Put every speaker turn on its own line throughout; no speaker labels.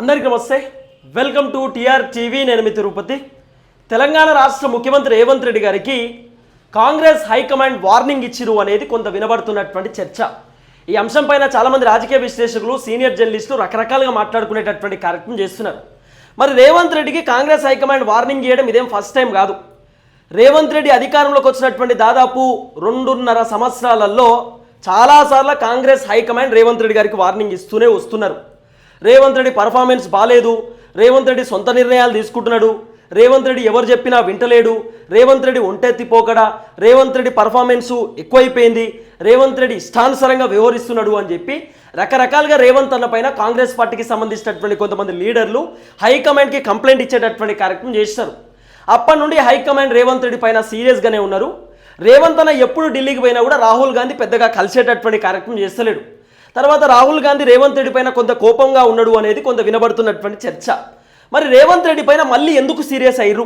అందరికీ నమస్తే. Welcome to TR TV. నేను మీ తిరుపతి. తెలంగాణ రాష్ట్ర ముఖ్యమంత్రి రేవంత్ రెడ్డి గారికి కాంగ్రెస్ హైకమాండ్ వార్నింగ్ ఇచ్చిరు అనేది కొంత వినబడుతున్నటువంటి చర్చ. ఈ అంశం పైన చాలామంది రాజకీయ విశ్లేషకులు సీనియర్ జర్నలిస్టులు రకరకాలుగా మాట్లాడుకునేటటువంటి కార్యక్రమం చేస్తున్నారు. మరి రేవంత్ రెడ్డికి కాంగ్రెస్ హైకమాండ్ వార్నింగ్ చేయడం ఇదేం ఫస్ట్ టైం కాదు. రేవంత్ రెడ్డి అధికారంలోకి వచ్చినటువంటి దాదాపు రెండున్నర సంవత్సరాలలో చాలాసార్లు కాంగ్రెస్ హైకమాండ్ రేవంత్ రెడ్డి గారికి వార్నింగ్ ఇస్తూనే వస్తున్నారు. రేవంత్ రెడ్డి పర్ఫార్మెన్స్ బాగాలేదు రేవంత్ రెడ్డి సొంత నిర్ణయాలు తీసుకుంటున్నాడు రేవంత్ రెడ్డి ఎవరు చెప్పినా వింటలేడు రేవంత్ రెడ్డి ఒంటెత్తిపోకడా రేవంత్ రెడ్డి పర్ఫార్మెన్సు ఎక్కువైపోయింది రేవంత్ రెడ్డి ఇష్టానుసరంగా వ్యవహరిస్తున్నాడు అని చెప్పి రకరకాలుగా రేవంత్ అన్న పైన కాంగ్రెస్ పార్టీకి సంబంధించినటువంటి కొంతమంది లీడర్లు హైకమాండ్కి కంప్లైంట్ ఇచ్చేటటువంటి కార్యక్రమం చేస్తారు. అప్పటి నుండి హైకమాండ్ రేవంత్ రెడ్డి పైన సీరియస్గానే ఉన్నారు. రేవంత్ అన్న ఎప్పుడు ఢిల్లీకి పోయినా కూడా రాహుల్ గాంధీ పెద్దగా కలిసేటటువంటి కార్యక్రమం చేస్తలేడు. తర్వాత రాహుల్ గాంధీ రేవంత్ రెడ్డి పైన కొంత కోపంగా ఉన్నాడు అనేది కొంత వినబడుతున్నటువంటి చర్చ. మరి రేవంత్ రెడ్డి పైన మళ్ళీ ఎందుకు సీరియస్ అయ్యారు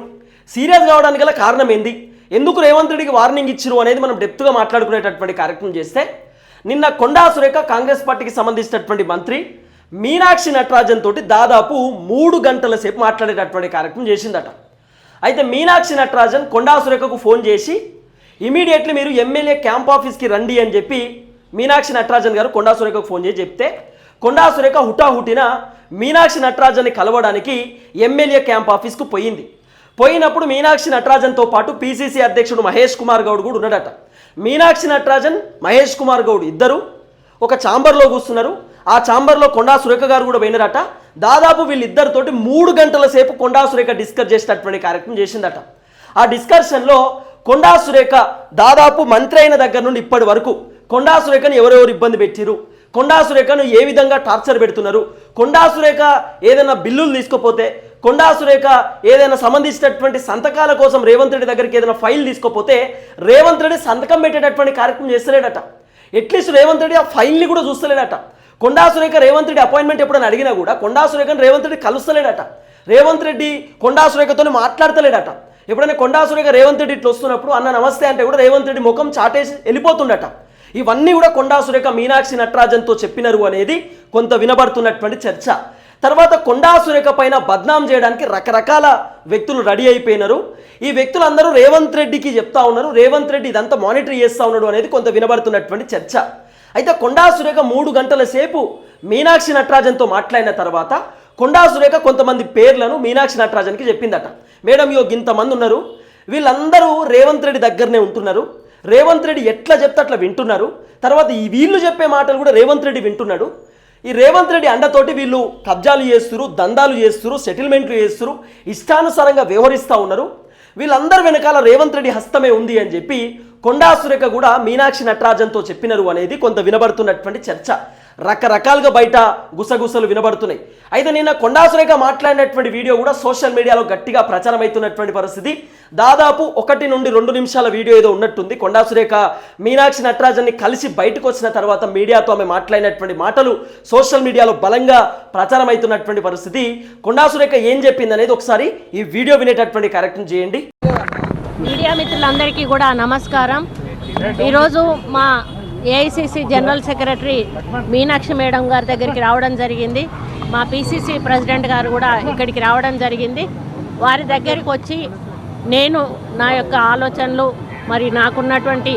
సీరియస్ కావడానికి గల కారణం ఏంది ఎందుకు రేవంత్ రెడ్డికి వార్నింగ్ ఇచ్చిరు అనేది మనం డెప్త్గా మాట్లాడుకునేటటువంటి కార్యక్రమం చేస్తే నిన్న కొండా సురేఖ కాంగ్రెస్ పార్టీకి సంబంధించినటువంటి మంత్రి మీనాక్షి నటరాజన్ తోటి దాదాపు మూడు గంటల సేపు మాట్లాడేటటువంటి కార్యక్రమం చేసిందట. అయితే మీనాక్షి నటరాజన్ కొండా సురేఖకు ఫోన్ చేసి ఇమీడియట్లీ మీరు ఎమ్మెల్యే క్యాంప్ ఆఫీస్కి రండి అని చెప్పి మీనాక్షి నటరాజన్ గారు కొండా సురేఖకు ఫోన్ చేసి చెప్తే కొండా సురేఖ హుటాహుటిన మీనాక్షి నటరాజన్ని కలవడానికి ఎమ్మెల్యే క్యాంప్ ఆఫీస్కు పోయింది. పోయినప్పుడు మీనాక్షి నటరాజన్తో పాటు పీసీసీ అధ్యక్షుడు మహేష్ కుమార్ గౌడ్ కూడా ఉన్నాడట. మీనాక్షి నటరాజన్ మహేష్ కుమార్ గౌడ్ ఇద్దరు ఒక ఛాంబర్లో కూస్తున్నారు ఆ ఛాంబర్లో కొండా సురేఖ గారు కూడా పోయినారట. దాదాపు వీళ్ళిద్దరితోటి మూడు గంటల సేపు కొండా సురేఖ డిస్కస్ చేసేటటువంటి కార్యక్రమం చేసిందట. ఆ డిస్కషన్లో కొండా సురేఖ దాదాపు మంత్రి అయిన దగ్గర నుండి ఇప్పటి వరకు కొండా సురేఖను ఎవరెవరు ఇబ్బంది పెట్టిరు కొండా సురేఖను ఏ విధంగా టార్చర్ పెడుతున్నారు? కొండా సురేఖ ఏదైనా బిల్లులు తీసుకోపోతే కొండా సురేఖ ఏదైనా సంబంధించినటువంటి సంతకాల కోసం రేవంత్ రెడ్డి దగ్గరికి ఏదైనా ఫైల్ తీసుకోపోతే రేవంత్ రెడ్డి సంతకం పెట్టేటటువంటి కార్యక్రమం చేస్తలేడట. అట్లీస్ట్ రేవంత్ రెడ్డి ఆ ఫైల్ని కూడా చూస్తలేడట. కొండా సురేఖ రేవంత్ రెడ్డి అపాయింట్మెంట్ ఎప్పుడైనా అడిగినా కూడా కొండా సురేఖను రేవంత్ రెడ్డి కలుస్తలేడట. రేవంత్ రెడ్డి కొండా సురేఖతో మాట్లాడతలేడట. ఎప్పుడైనా కొండా సురేఖ రేవంత్ రెడ్డి ఇట్లా వస్తున్నప్పుడు అన్న నమస్తే అంటే కూడా రేవంత్ రెడ్డి ముఖం చాటేసి వెళ్ళిపోతుండట. ఇవన్నీ కూడా కొండా సురేఖ మీనాక్షి నటరాజన్తో చెప్పినారు అనేది కొంత వినబడుతున్నటువంటి చర్చ. తర్వాత కొండా సురేఖ పైన బద్నాం చేయడానికి రకరకాల వ్యక్తులు రెడీ అయిపోయినారు. ఈ వ్యక్తులందరూ రేవంత్ రెడ్డికి చెప్తా ఉన్నారు. రేవంత్ రెడ్డి ఇదంతా మానిటర్ చేస్తూ ఉన్నాడు అనేది కొంత వినబడుతున్నటువంటి చర్చ. అయితే కొండా సురేఖ మూడు గంటల సేపు మీనాక్షి నటరాజన్తో మాట్లాడిన తర్వాత కొండా సురేఖ కొంతమంది పేర్లను మీనాక్షి నటరాజన్కి చెప్పిందట. మేడం యో ఇంతమంది ఉన్నారు. వీళ్ళందరూ రేవంత్ రెడ్డి దగ్గరనే ఉంటున్నారు. రేవంత్ రెడ్డి ఎట్లా చెప్తే అట్లా వింటున్నారు. తర్వాత ఈ వీళ్ళు చెప్పే మాటలు కూడా రేవంత్ రెడ్డి వింటున్నాడు. ఈ రేవంత్ రెడ్డి అండతోటి వీళ్ళు కబ్జాలు చేస్తురు దందాలు చేస్తురు సెటిల్మెంట్లు చేస్తురు ఇష్టానుసారంగా వ్యవహరిస్తూ ఉన్నారు. వీళ్ళందరి వెనకాల రేవంత్ రెడ్డి హస్తమే ఉంది అని చెప్పి కొండా సురేఖ కూడా మీనాక్షి నటరాజన్తో చెప్పినారు అనేది కొంత వినబడుతున్నటువంటి చర్చ. రకరకాలుగా బయట గుసగుసలు వినబడుతున్నాయి. అయితే నిన్న కొండాసురేఖ మాట్లాడినటువంటి వీడియో కూడా సోషల్ మీడియాలో గట్టిగా ప్రచారం అవుతున్నటువంటి పరిస్థితి. దాదాపు ఒకటి నుండి రెండు నిమిషాల వీడియో ఏదో ఉన్నట్టుంది. కొండాసురేఖ మీనాక్షి నటరాజన్ని కలిసి బయటకు వచ్చిన తర్వాత మీడియాతో ఆమె మాట్లాడినటువంటి మాటలు సోషల్ మీడియాలో బలంగా ప్రచారం అవుతున్నటువంటి పరిస్థితి. కొండాసురేఖ ఏం చెప్పింది అనేది ఒకసారి ఈ వీడియో వినేటటువంటి కార్యక్రమం చేయండి.
మీడియా మిత్రులందరికీ కూడా నమస్కారం. ఈరోజు మా AICC general secretary Meenakshi madam గారి దగ్గరికి రావడం జరిగింది. మా పిసిసి ప్రెసిడెంట్ గారు కూడా ఇక్కడికి రావడం జరిగింది. వారి దగ్గరికి వచ్చి నేను నా యొక్క ఆలోచనలు మరి నాకున్నటువంటి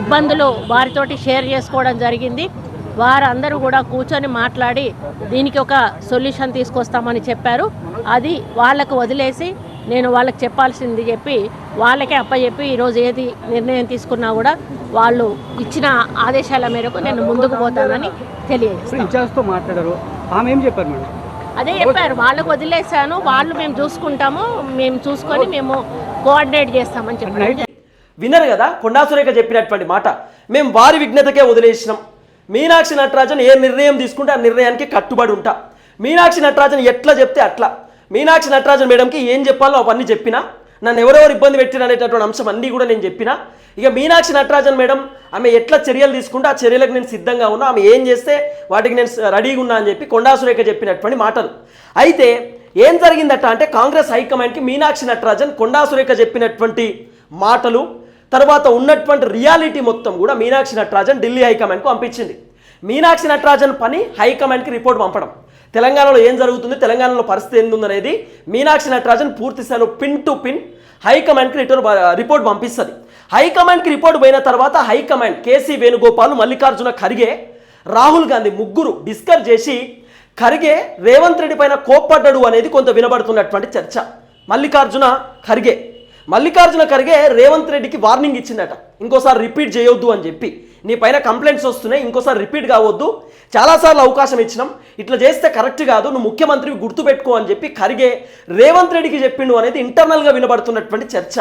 ఇబ్బందులు వారితోటి షేర్ చేసుకోవడం జరిగింది. వారందరూ కూడా కూర్చొని మాట్లాడి దీనికి ఒక సొల్యూషన్ తీసుకొస్తామని చెప్పారు. అది వాళ్ళకు వదిలేసి నేను వాళ్ళకి చెప్పాల్సింది చెప్పి వాళ్ళకే అప్పచెప్పి ఈరోజు ఏది నిర్ణయం తీసుకున్నా కూడా వాళ్ళు ఇచ్చిన ఆదేశాల మేరకు నేను ముందుకు పోతానని తెలియజేస్తాను
ఇన్ఛార్జ్తో మాట్లాడారు. ఆమె ఏం చెప్పారు మేడం?
అదే చెప్పారు వాళ్ళకు వదిలేశాను వాళ్ళు మేము చూసుకుంటాము మేము చూసుకొని మేము కోఆర్డినేట్ చేస్తామని చెప్పారు.
విన్నారు కదా కొండా సురేఖ చెప్పినటువంటి మాట. మేము వారి విఘ్నతకే వదిలేసినాం. మీనాక్షి నటరాజన్ ఏ నిర్ణయం తీసుకుంటే ఆ నిర్ణయానికి కట్టుబడి ఉంటా. మీనాక్షి నటరాజన్ ఎట్లా చెప్తే అట్లా. మీనాక్షి నటరాజన్ మేడంకి ఏం చెప్పాలో అవన్నీ చెప్పినా నన్ను ఎవరెవరు ఇబ్బంది పెట్టిన అనేటటువంటి అంశం అన్నీ కూడా నేను చెప్పిన. ఇక మీనాక్షి నటరాజన్ మేడం ఆమె ఎట్లా చర్యలు తీసుకుంటే ఆ చర్యలకు నేను సిద్ధంగా ఉన్నా ఆమె ఏం చేస్తే వాటికి నేను రెడీగా ఉన్నా అని చెప్పి కొండాసురేఖ చెప్పినటువంటి మాటలు. అయితే ఏం జరిగిందట అంటే కాంగ్రెస్ హైకమాండ్కి మీనాక్షి నటరాజన్ కొండాసురేఖ చెప్పినటువంటి మాటలు తర్వాత ఉన్నటువంటి రియాలిటీ మొత్తం కూడా మీనాక్షి నటరాజన్ ఢిల్లీ హైకమాండ్కు పంపించింది. మీనాక్షి నటరాజన్ పని హైకమాండ్కి రిపోర్ట్ పంపడం. తెలంగాణలో ఏం జరుగుతుంది? తెలంగాణలో పరిస్థితి ఏంది అనేది మీనాక్షి నటరాజన్ పూర్తి స్థాయిలో పిన్ టు పిన్ హైకమాండ్కి రిటర్న్ రిపోర్ట్ పంపిస్తుంది. హైకమాండ్కి రిపోర్ట్ పోయిన తర్వాత హైకమాండ్ కేసీ వేణుగోపాల్ మల్లికార్జున ఖర్గే రాహుల్ గాంధీ ముగ్గురు డిస్కస్ చేసి ఖర్గే రేవంత్ రెడ్డి పైన కోప్పడ్డాడు అనేది కొంత వినబడుతున్నటువంటి చర్చ. మల్లికార్జున ఖర్గే. మల్లికార్జున ఖర్గే రేవంత్ రెడ్డికి వార్నింగ్ ఇచ్చిందట. ఇంకోసారి రిపీట్ చేయొద్దు అని చెప్పి. నీ పైన కంప్లైంట్స్ వస్తున్నాయి ఇంకోసారి రిపీట్ కావద్దు. చాలాసార్లు అవకాశం ఇచ్చినాం. ఇట్లా చేస్తే కరెక్ట్ కాదు నువ్వు ముఖ్యమంత్రివి గుర్తుపెట్టుకో అని చెప్పి ఖర్గే రేవంత్ రెడ్డికి చెప్పిండు అనేది ఇంటర్నల్గా వినబడుతున్నటువంటి చర్చ.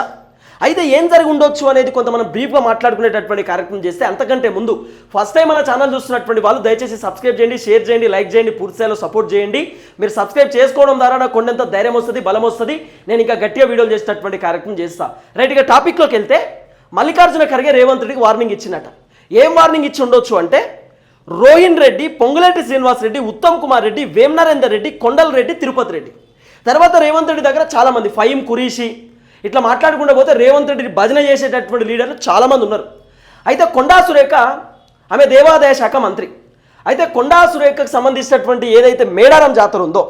అయితే ఏం జరిగి ఉండొచ్చు అనేది కొంత మనం బ్రీఫ్గా మాట్లాడుకునేటటువంటి కార్యక్రమం చేస్తే అంతకంటే ముందు ఫస్ట్ టైం మన ఛానల్ చూస్తున్నటువంటి వాళ్ళు దయచేసి సబ్స్క్రైబ్ చేయండి షేర్ చేయండి లైక్ చేయండి పూర్తిస్థాయిలో సపోర్ట్ చేయండి. మీరు సబ్స్క్రైబ్ చేసుకోవడం ద్వారా నాకు కొండంత ధైర్యం వస్తుంది బలం వస్తుంది. నేను ఇంకా గట్టిగా వీడియోలు చేసినటువంటి కార్యక్రమం చేస్తా. రైట్ ఇక టాపిక్లోకి వెళ్తే మల్లికార్జున ఖర్గే రేవంత్ రెడ్డికి వార్నింగ్ ఇచ్చినట ఏం వార్నింగ్ ఇచ్చి ఉండొచ్చు అంటే రోహిన్ రెడ్డి పొంగులేటి శ్రీనివాస్ రెడ్డి ఉత్తమ్ కుమార్ రెడ్డి వేమనరేందర్ రెడ్డి కొండల్ రెడ్డి తిరుపతి రెడ్డి. తర్వాత రేవంత్ రెడ్డి దగ్గర చాలామంది ఫైమ్ కురీషి. ఇట్లా మాట్లాడుకుంటూ పోతే రేవంత్ రెడ్డి భజన చేసేటటువంటి లీడర్లు చాలామంది ఉన్నారు. అయితే కొండా సురేఖ ఆమె దేవాదాయ శాఖ మంత్రి. అయితే కొండా సురేఖకు సంబంధించినటువంటి ఏదైతే మేడారం జాతర ఉందో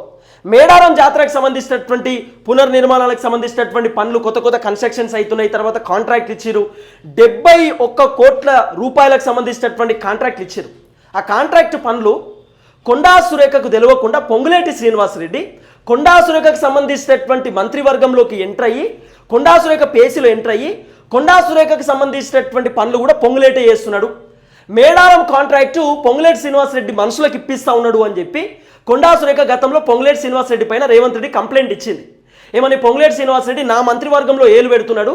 మేడారం జాతరకు సంబంధించినటువంటి పునర్నిర్మాణాలకు సంబంధించినటువంటి పనులు కొత్త కొత్త కన్స్ట్రక్షన్స్ అవుతున్నాయి తర్వాత కాంట్రాక్ట్ ఇచ్చారు డెబ్బై ఒక్క కోట్ల రూపాయలకు సంబంధించినటువంటి కాంట్రాక్ట్ ఇచ్చారు ఆ కాంట్రాక్ట్ పనులు కొండా సురేఖకు తెలియకుండా పొంగులేటి శ్రీనివాసరెడ్డి కొండా సురేఖకు సంబంధించినటువంటి మంత్రివర్గంలోకి ఎంటర్ అయ్యి కొండా సురేఖ పేసీలో ఎంటర్ అయ్యి కొండా సురేఖకు సంబంధించినటువంటి పనులు కూడా పొంగులేటే చేస్తున్నాడు. మేడారం కాంట్రాక్టు పొంగులేటి శ్రీనివాసరెడ్డి మనుషులకు ఇప్పిస్తా ఉన్నాడు అని చెప్పి కొండా సురేఖ గతంలో పొంగులేటి శ్రీనివాసరెడ్డి పైన రేవంత్ రెడ్డి కంప్లైంట్ ఇచ్చింది. ఏమని పొంగులేటి శ్రీనివాసరెడ్డి నా మంత్రివర్గంలో ఏలు పెడుతున్నాడు?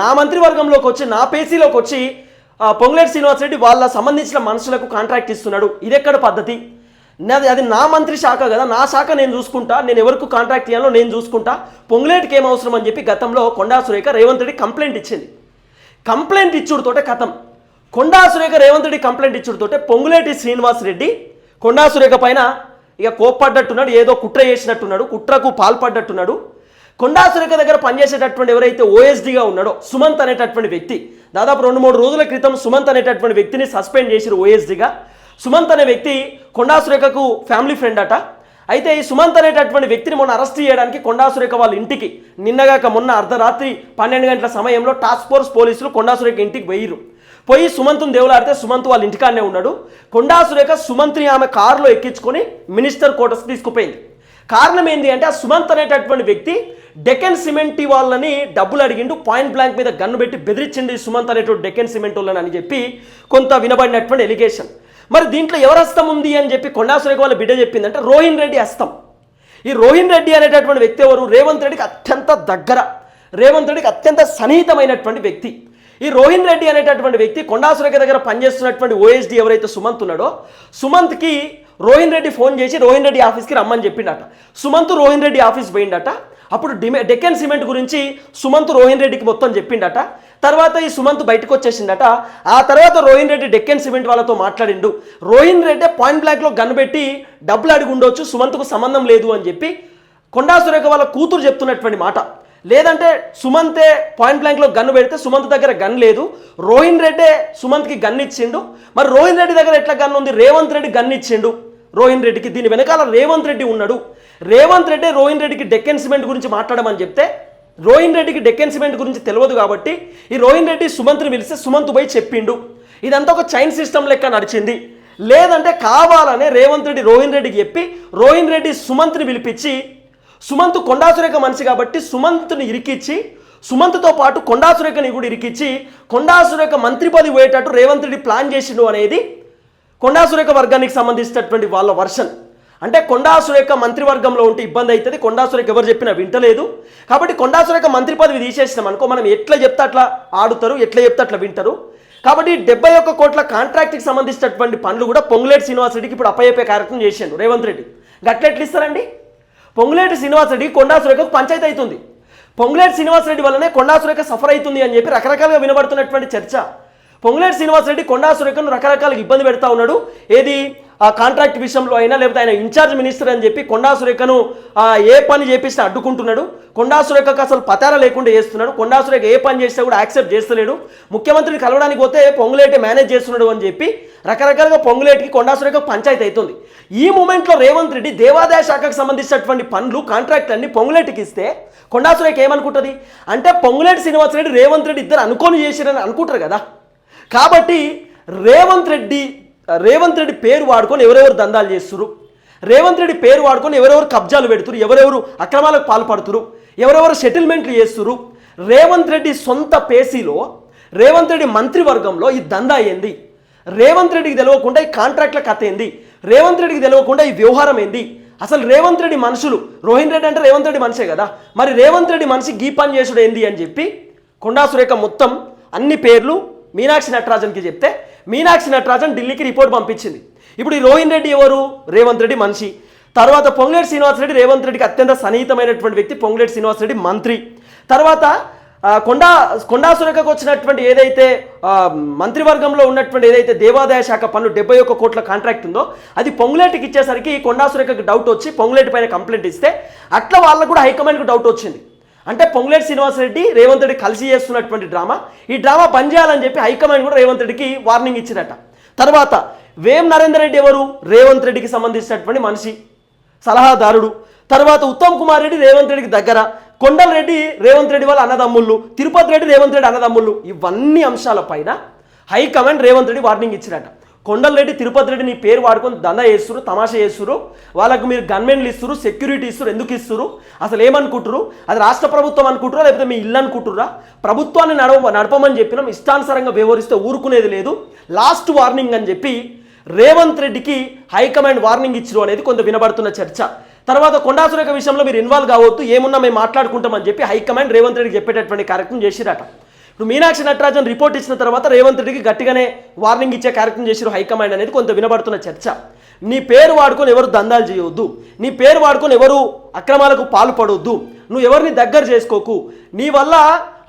నా మంత్రివర్గంలోకి వచ్చి నా పేసీలోకి వచ్చి పొంగులేటి శ్రీనివాస్ రెడ్డి వాళ్ళ సంబంధించిన మనుషులకు కాంట్రాక్ట్ ఇస్తున్నాడు. ఇదెక్కడ పద్ధతి? నాది అది నా మంత్రి శాఖ కదా నా శాఖ నేను చూసుకుంటా నేను ఎవరికి కాంట్రాక్ట్ ఇవ్వాలో నేను చూసుకుంటా. పొంగులేటికి ఏం అవసరం అని చెప్పి గతంలో కొండా సురేఖ రేవంత్ రెడ్డి కంప్లైంట్ ఇచ్చింది. కంప్లైంట్ ఇచ్చుడుతోటే కథం. కొండా సురేఖ రేవంత్ రెడ్డి కంప్లైంట్ ఇచ్చుడుతోటే పొంగులేటి శ్రీనివాస్ రెడ్డి కొండా సురేఖ పైన ఇక కోప్పడ్డట్టున్నాడు ఏదో కుట్ర చేసినట్టున్నాడు కుట్రకు పాల్పడ్డట్టున్నాడు. కొండా సురేఖ దగ్గర పనిచేసేటటువంటి ఎవరైతే ఓఎస్డీగా ఉన్నాడో సుమంత్ అనేటటువంటి వ్యక్తి దాదాపు రెండు మూడు రోజుల క్రితం సుమంత్ అనేటటువంటి వ్యక్తిని సస్పెండ్ చేసిరు ఓఎస్డీగా సుమంత్ అనే వ్యక్తి కొండా సురేఖకు ఫ్యామిలీ ఫ్రెండ్ అట. అయితే ఈ సుమంత్ అనేటటువంటి వ్యక్తిని మొన్న అరెస్ట్ చేయడానికి కొండా సురేఖ వాళ్ళ ఇంటికి నిన్నగాక మొన్న అర్ధరాత్రి పన్నెండు గంటల సమయంలో టాస్క్ ఫోర్స్ పోలీసులు కొండా సురేఖ ఇంటికి పోయిరు పోయి సుమంత్ను దేవులాడితే సుమంత్ వాళ్ళ ఇంటికాడనే ఉన్నాడు. కొండా సురేఖ సుమంత్ని ఆమె కారులో ఎక్కించుకొని మినిస్టర్ కోటర్స్ తీసుకుపోయింది. కారణం ఏంటి అంటే ఆ సుమంత్ అనేటటువంటి వ్యక్తి డెకెన్ సిమెంట్ వాళ్ళని డబ్బులు అడిగిండు పాయింట్ బ్లాంక్ మీద గన్ను పెట్టి బెదిరించింది సుమంత్ అనేటువంటి డెకెన్ సిమెంట్ వాళ్ళని అని చెప్పి కొంత వినబడినటువంటి ఎలిగేషన్ మరి దీంట్లో ఎవరు హస్తం ఉంది అని చెప్పి కొండాసురేఖ వాళ్ళ బిడ్డ చెప్పిందంటే రోహిన్ రెడ్డి హస్తం ఈ రోహిన్ రెడ్డి అనేటటువంటి వ్యక్తి ఎవరు? రేవంత్ రెడ్డికి అత్యంత దగ్గర రేవంత్ రెడ్డికి అత్యంత సన్నిహితమైనటువంటి వ్యక్తి. ఈ రోహిన్ రెడ్డి అనేటటువంటి వ్యక్తి కొండాసురేఖ దగ్గర పనిచేస్తున్నటువంటి ఓఎస్డి ఎవరైతే సుమంత్ ఉన్నాడో సుమంత్కి రోహిన్ రెడ్డి ఫోన్ చేసి రోహిన్ రెడ్డి ఆఫీస్కి రమ్మని చెప్పిండట. సుమంత్ రోహిన్ రెడ్డి ఆఫీస్ పోయిండట. అప్పుడు డిమె డెక్కన్ సిమెంట్ గురించి సుమంత్ రోహిన్ రెడ్డికి మొత్తం చెప్పిండట. తర్వాత ఈ సుమంత్ బయటకు వచ్చేసిండట. ఆ తర్వాత రోహిన్ రెడ్డి డెక్కన్ సిమెంట్ వాళ్ళతో మాట్లాడిండు. రోహిన్ రెడ్డి పాయింట్ బ్లాక్లో గన్ పెట్టి డబ్బులు అడిగి ఉండొచ్చు సుమంత్కు సంబంధం లేదు అని చెప్పి కొండా సురేఖ వాళ్ళ కూతురు చెప్తున్నటువంటి మాట. లేదంటే సుమంతే పాయింట్ బ్లాంక్లో గన్ను పెడితే సుమంత్ దగ్గర గన్ లేదు. రోహిన్ రెడ్డే సుమంత్కి గన్ ఇచ్చిండు. మరి రోహిన్ రెడ్డి దగ్గర ఎట్లా గన్ ఉంది? రేవంత్ రెడ్డి గన్ ఇచ్చిండు. రోహిన్ రెడ్డికి దీని వెనకాల రేవంత్ రెడ్డి ఉన్నాడు. రేవంత్ రెడ్డి రోహిన్ రెడ్డికి డెక్కన్ సిమెంట్ గురించి మాట్లాడమని చెప్తే రోహిన్ రెడ్డికి డెక్కన్ సిమెంట్ గురించి తెలియదు కాబట్టి ఈ రోహిన్ రెడ్డి సుమంత్ని పిలిస్తే సుమంత్ పోయి చెప్పిండు. ఇదంతా ఒక చైన్ సిస్టమ్ లెక్క నడిచింది. లేదంటే కావాలనే రేవంత్ రెడ్డి రోహిన్ రెడ్డికి చెప్పి రోహిన్ రెడ్డి సుమంత్ని పిలిపించి సుమంత్ కొండాసురేఖ మనిషి కాబట్టి సుమంత్ని ఇరికిచ్చి సుమంత్తో పాటు కొండాసురేఖని కూడా ఇరికిచ్చి కొండాసురేఖ మంత్రి పదవి పోయేటట్టు రేవంత్ రెడ్డి ప్లాన్ చేసిండు అనేది కొండాసురేఖ వర్గానికి సంబంధించినటువంటి వాళ్ళ వర్షన్. అంటే కొండాసురేఖ మంత్రివర్గంలో ఉంటే ఇబ్బంది అవుతుంది. కొండాసురేఖ ఎవరు చెప్పినా వింటలేదు. కాబట్టి కొండాసురేఖ మంత్రి పదవి తీసేసినాం అనుకో మనం ఎట్లా చెప్తే అట్లా ఆడుతారు ఎట్లా చెప్తే అట్లా వింటారు. కాబట్టి డెబ్బై ఒక్క కోట్ల కాంట్రాక్ట్కి సంబంధించినటువంటి పనులు కూడా పొంగులేటి శ్రీనివాసరెడ్డికి ఇప్పుడు అప్పయ్యే కార్యక్రమం చేసిండు. రేవంత్ రెడ్డి. గట్లెట్లు ఎట్లా ఇస్తారండి? పొంగులేటి శ్రీనివాసరెడ్డి కొండా సురేఖకు పంచాయతీ అవుతుంది. పొంగులేటి శ్రీనివాసరెడ్డి వల్లనే కొండా సురేఖ సఫర్ అవుతుంది అని చెప్పి రకరకాలుగా వినబడుతున్నటువంటి చర్చ. పొంగులేటి శ్రీనివాసరెడ్డి కొండా సురేఖను రకరకాలుగా ఇబ్బంది పెడతా ఉన్నాడు. ఏది? ఆ కాంట్రాక్ట్ విషయంలో అయినా లేకపోతే ఆయన ఇన్ఛార్జ్ మినిస్టర్ అని చెప్పి కొండా సురేఖను ఏ పని చేపిస్తే అడ్డుకుంటున్నాడు. కొండా సురేఖకు అసలు పతార లేకుండా చేస్తున్నాడు. కొండా సురేఖ ఏ పని చేసినా కూడా యాక్సెప్ట్ చేస్తలేడు. ముఖ్యమంత్రిని కలవడానికి పోతే పొంగులేటి మేనేజ్ చేస్తున్నాడు అని చెప్పి రకరకాలుగా పొంగులేటికి కొండా సురేఖ పంచాయతీ అవుతుంది. ఈ మూమెంట్లో రేవంత్ రెడ్డి దేవాదాయ శాఖకు సంబంధించినటువంటి పనులు కాంట్రాక్ట్ అన్ని పొంగులేటికి ఇస్తే కొండా సురేఖ ఏమనుకుంటుంది? అంటే పొంగులేటి శ్రీనివాసరెడ్డి రేవంత్ రెడ్డి ఇద్దరు అనుకోని చేసిరని అనుకుంటారు కదా. కాబట్టి రేవంత్ రెడ్డి రేవంత్ రెడ్డి పేరు వాడుకొని ఎవరెవరు దందాలు చేస్తున్నారు రేవంత్ రెడ్డి పేరు వాడుకొని ఎవరెవరు కబ్జాలు పెడుతున్నారు ఎవరెవరు అక్రమాలకు పాల్పడుతురు ఎవరెవరు సెటిల్మెంట్లు చేస్తున్నారు రేవంత్ రెడ్డి సొంత పేసీలో రేవంత్ రెడ్డి మంత్రివర్గంలో ఈ దందా ఏంది? రేవంత్ రెడ్డికి తెలియకుండా ఈ కాంట్రాక్ట్ల కథ ఏంది? రేవంత్ రెడ్డికి తెలియకుండా ఈ వ్యవహారం ఏంది? అసలు రేవంత్ రెడ్డి మనుషులు రోహిన్ రెడ్డి అంటే రేవంత్ రెడ్డి మనిషే కదా? మరి రేవంత్ రెడ్డి మనిషి గీ పని చేసుడు ఏంది అని చెప్పి కొండా సురేఖ మొత్తం అన్ని పేర్లు మీనాక్షి నటరాజన్కి చెప్తే మీనాక్షి నటరాజన్ ఢిల్లీకి రిపోర్ట్ పంపించింది. ఇప్పుడు ఈ రోహిన్ రెడ్డి ఎవరు? రేవంత్ రెడ్డి మనిషి. తర్వాత పొంగులేటి శ్రీనివాసరెడ్డి రేవంత్ రెడ్డికి అత్యంత సన్నిహితమైనటువంటి వ్యక్తి పొంగులేటి శ్రీనివాసరెడ్డి మంత్రి. తర్వాత కొండా కొండా సురేఖకు వచ్చినటువంటి ఏదైతే మంత్రివర్గంలో ఉన్నటువంటి ఏదైతే దేవాదాయ శాఖ పనులు డెబ్బై ఒక్క కోట్ల కాంట్రాక్ట్ ఉందో అది పొంగులేటికి ఇచ్చేసరికి కొండా సురేఖకు డౌట్ వచ్చి పొంగులేటి పైన కంప్లైంట్ ఇస్తే అట్లా వాళ్ళకు కూడా హైకమాండ్కి డౌట్ వచ్చింది. అంటే పొంగులేటి శ్రీనివాసరెడ్డి రేవంత్ రెడ్డి కలిసి చేస్తున్నటువంటి డ్రామా. ఈ డ్రామా బంద్ చేయాలని చెప్పి హైకమాండ్ కూడా రేవంత్ రెడ్డికి వార్నింగ్ ఇచ్చినట్ట తర్వాత వేం నరేందర్ రెడ్డి ఎవరు? రేవంత్ రెడ్డికి సంబంధించినటువంటి మనిషి సలహాదారుడు. తర్వాత ఉత్తమ్ కుమార్ రెడ్డి రేవంత్ రెడ్డికి దగ్గర. కొండల రెడ్డి రేవంత్ రెడ్డి వాళ్ళ అన్నదమ్ముళ్ళు. తిరుపతి రెడ్డి రేవంత్ రెడ్డి అన్నదమ్ముళ్ళు. ఇవన్నీ అంశాలపైన high command Revanth Reddy warning ఇచ్చినట్ట Kondal Reddy Tirupati Reddy నీ పేరు వాడుకొని దందా చేస్తురు తమాషా చేస్తురు వాళ్ళకు మీరు గన్మెన్లు ఇస్తురు సెక్యూరిటీ ఇస్తురు ఎందుకు ఇస్తురు అసలు ఏమనుకుంటురు అది రాష్ట్ర ప్రభుత్వం అనుకుంటురా లేకపోతే మీ ఇల్లు అనుకుంటురా ప్రభుత్వాన్ని నడవ నడపమని చెప్పినాం ఇష్టానుసారంగా వ్యవహరిస్తే ఊరుకునేది లేదు. లాస్ట్ వార్నింగ్ అని చెప్పి రేవంత్ రెడ్డికి హైకమాండ్ వార్నింగ్ ఇచ్చారు అనేది కొంత వినబడుతున్న చర్చ. తర్వాత కొండాసురేఖ విషయంలో మీరు ఇన్వాల్వ్ కావద్దు ఏమున్నా మేము మాట్లాడుకుంటామని చెప్పి హైకమాండ్ రేవంత్ రెడ్డికి చెప్పేటటువంటి కార్యక్రమం చేసిరట ఇప్పుడు మీనాక్షి నటరాజన్ రిపోర్ట్ ఇచ్చిన తర్వాత రేవంత్ రెడ్డికి గట్టిగానే వార్నింగ్ ఇచ్చే కార్యక్రమం చేసిరు హైకమాండ్ అనేది కొంత వినబడుతున్న చర్చ. నీ పేరు వాడుకొని ఎవరు దందాలు చేయవద్దు నీ పేరు వాడుకొని ఎవరు అక్రమాలకు పాల్పడవద్దు నువ్వు ఎవరిని దగ్గర చేసుకోకు. నీ వల్ల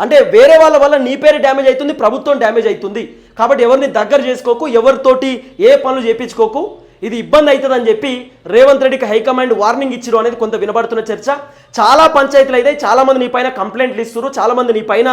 అంటే వేరే వాళ్ళ వల్ల నీ పేరు డ్యామేజ్ అవుతుంది ప్రభుత్వం డ్యామేజ్ అవుతుంది కాబట్టి ఎవరిని దగ్గర చేసుకోకు ఎవరితోటి ఏ పనులు చేపించుకోకు. ఇది ఇబ్బంది అవుతుందని చెప్పి రేవంత్ రెడ్డికి హైకమాండ్ వార్నింగ్ ఇచ్చిరు అనేది కొంత వినబడుతున్న చర్చ. చాలా పంచాయతీలు అయితే చాలామంది నీ పైన కంప్లైంట్లు ఇస్తున్నారు చాలామంది నీ పైన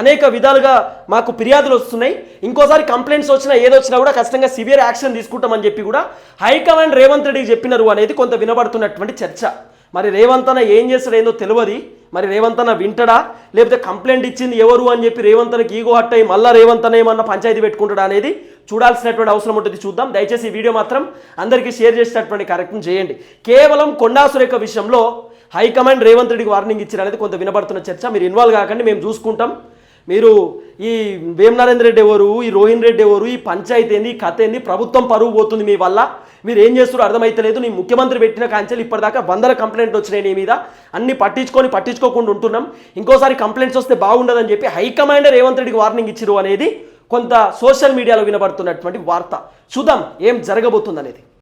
అనేక విధాలుగా మాకు ఫిర్యాదులు వస్తున్నాయి. ఇంకోసారి కంప్లైంట్స్ వచ్చినా ఏదొచ్చినా కూడా ఖచ్చితంగా సివియర్ యాక్షన్ తీసుకుంటామని చెప్పి కూడా హైకమాండ్ రేవంత్ రెడ్డికి చెప్పినారు అనేది కొంత వినబడుతున్నటువంటి చర్చ. మరి రేవంత్ అన్న ఏం చేస్తాడు ఏందో తెలియదు. మరి రేవంత్ అన్న వింటడా? లేకపోతే కంప్లైంట్ ఇచ్చింది ఎవరు అని చెప్పి రేవంత్ అన్నకి ఈగో హట్ అయ్యి మళ్ళా రేవంత్ అన్న ఏమన్నా పంచాయతీ పెట్టుకుంటాడా అనేది చూడాల్సినటువంటి అవసరం ఉంటుంది చూద్దాం. దయచేసి ఈ వీడియో మాత్రం అందరికీ షేర్ చేసేటటువంటి కార్యక్రమం చేయండి. కేవలం కొండా సురేఖ విషయంలో హైకమాండ్ రేవంత్ రెడ్డికి వార్నింగ్ ఇచ్చారు అనేది కొంత వినబడుతున్న చర్చ. మీరు ఇన్వాల్వ్ కాకండి మేము చూసుకుంటాం. మీరు ఈ భేమనరేంద్ర రెడ్డి ఎవరు ఈ రోహిన్ రెడ్డి ఎవరు ఈ పంచాయతీ ఏంది ఈ కథ ఏంది ప్రభుత్వం పరువు పోతుంది మీ వల్ల. మీరు ఏం చేస్తున్నారు అర్థమైతలేదు. నీ ముఖ్యమంత్రి పెట్టిన కాంచెలు ఇప్పటిదాకా వందల కంప్లైంట్ వచ్చినాయి నీ మీద. అన్ని పట్టించుకొని పట్టించుకోకుండా ఉంటున్నాం. ఇంకోసారి కంప్లైంట్స్ వస్తే బాగుండదని చెప్పి హైకమాండ్ రేవంత్ రెడ్డికి వార్నింగ్ ఇచ్చిరు అనేది కొంత సోషల్ మీడియాలో వినబడుతున్నటువంటి వార్త. చూద్దాం ఏం జరగబోతుంది అనేది